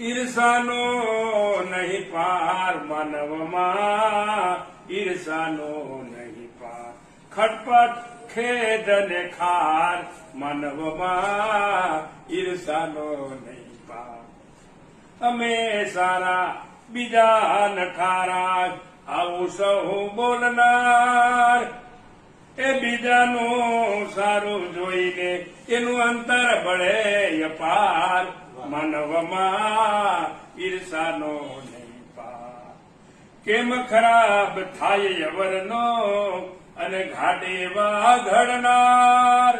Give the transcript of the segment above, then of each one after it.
ઈર્ષાનો નહીં પાર માનવમાં, ઈર્ષાનો નહીં પાર. ખટપટ, ખેદ ને ખાર માનવમાં, ઈર્ષાનો નહીં પાર. અમે સારા, બીજા નખારા આવું સહુ બોલનાર. એ બીજાનું સારું જોઈને એનું અંતર બળે અપાર માનવમાં ઈર્ષાનો નહીં પાર. કેમ ખરાબ થાય યવરનો અને ઘાટે ઘડનાર?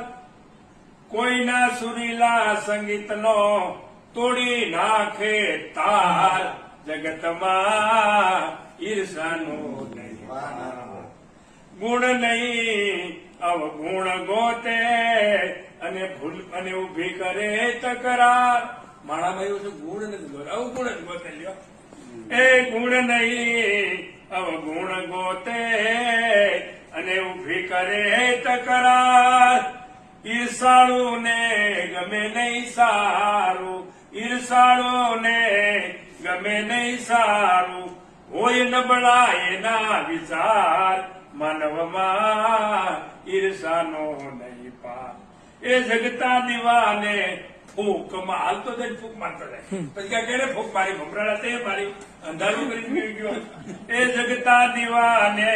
કોઈના સુરીલા સંગીતનો તોડી નાખે તાર. જગતમાં ઈર્ષાનો નહીં પાર. ગુણ નહીં. અવગુણ ગોતે અને ભૂલ અને ઊભી કરે તકરાર માળામાં એવું છે, ગુણ નથી ગોતે. અવગુણ જ ગોતે, લ્યો. એ ગુણ નહીં. અવગુણ ગોતે અને ઊભી કરે તકરાર ઈર્ષાળુ ને ગમે નહીં સારું. ઈર્ષાળુ ને ગમે નહીં સારું. હોય નબળા એના વિચાર. ઈર્ષાનો નહીં પાર. એ જગતા દીવાને ફૂક હાલતો જાય ફૂક મારતો જાય. પછી ક્યાં કેડે ફૂક મારી? ભમરાડા તે મારી. અંધારું કરી ગયો. એ જગતા દીવાને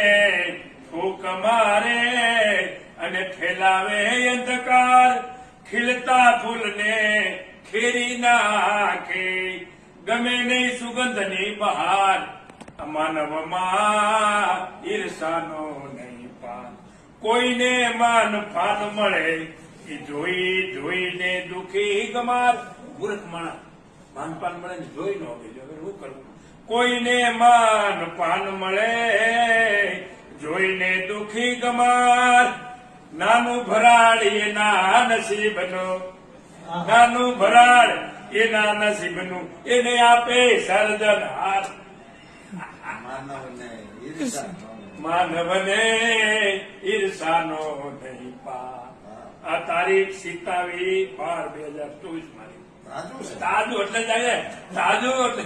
ફૂક મારે અને ફેલાવે અંધકાર. ખીલતા ફૂલને ખેરી નાખે. ગમે નહીં સુગંધની બહાર. માનવમાં ઈર્ષાનો કોઈને માન ફાન મળે, એ જોઈ, જોઈને દુખી ગમાર મૂર્ખ માણસ માન પાન મળે ને જોઈ ન હવે શું કરવું? કોઈને માન પાન મળે, જોઈને દુખી ગમાર નાનું ભરાડ એના નસીબનો નાનું ભરાડ એના નસીબનું એને આપે માનવને ઈર્ષા માનવને ઈર્ષાનો નહીં પા આ તારીખ સિતાવી બાર બે હજાર ચોવીસ મારી. તાજુ એટલે જાય તાજુ એટલે